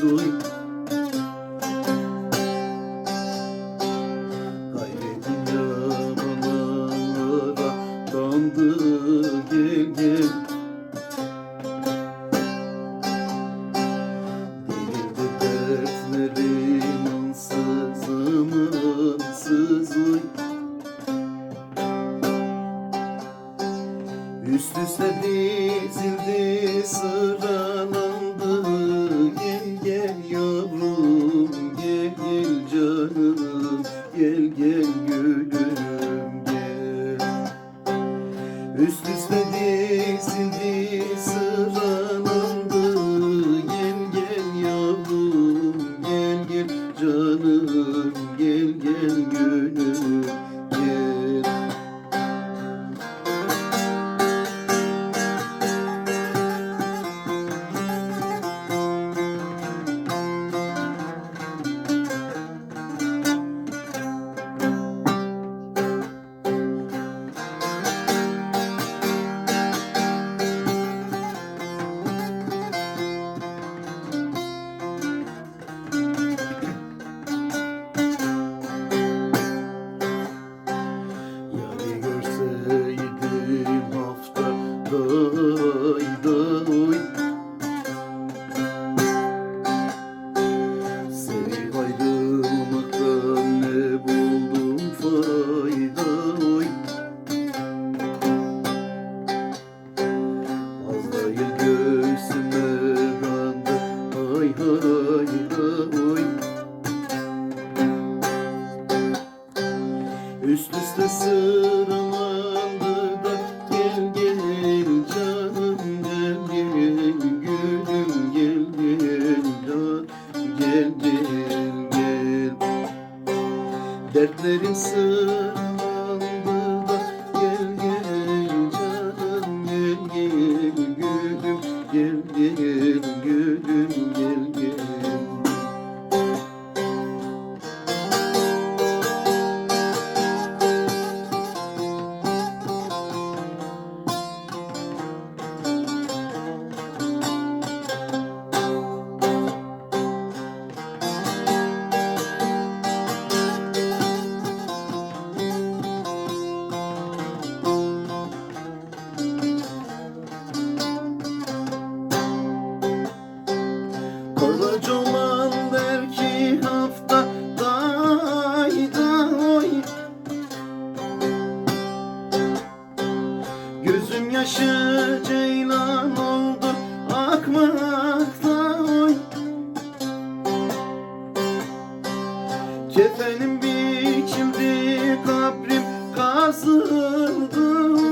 duy Kaybedin dandı gel Delirdi dertlerim ansız Üst üste dizildi sıra Aslı sırlandı gel gel canım gel gel gülüm gel gel can gel gel gel. Dertlerim sırlandı sınıfta day day Gözüm yaşı ceylan oldu akmakta oy. Kefenim biçildi kabrim kazıldı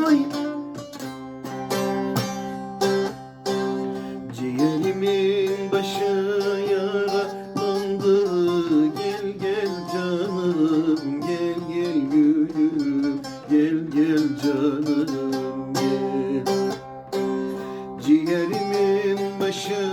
başı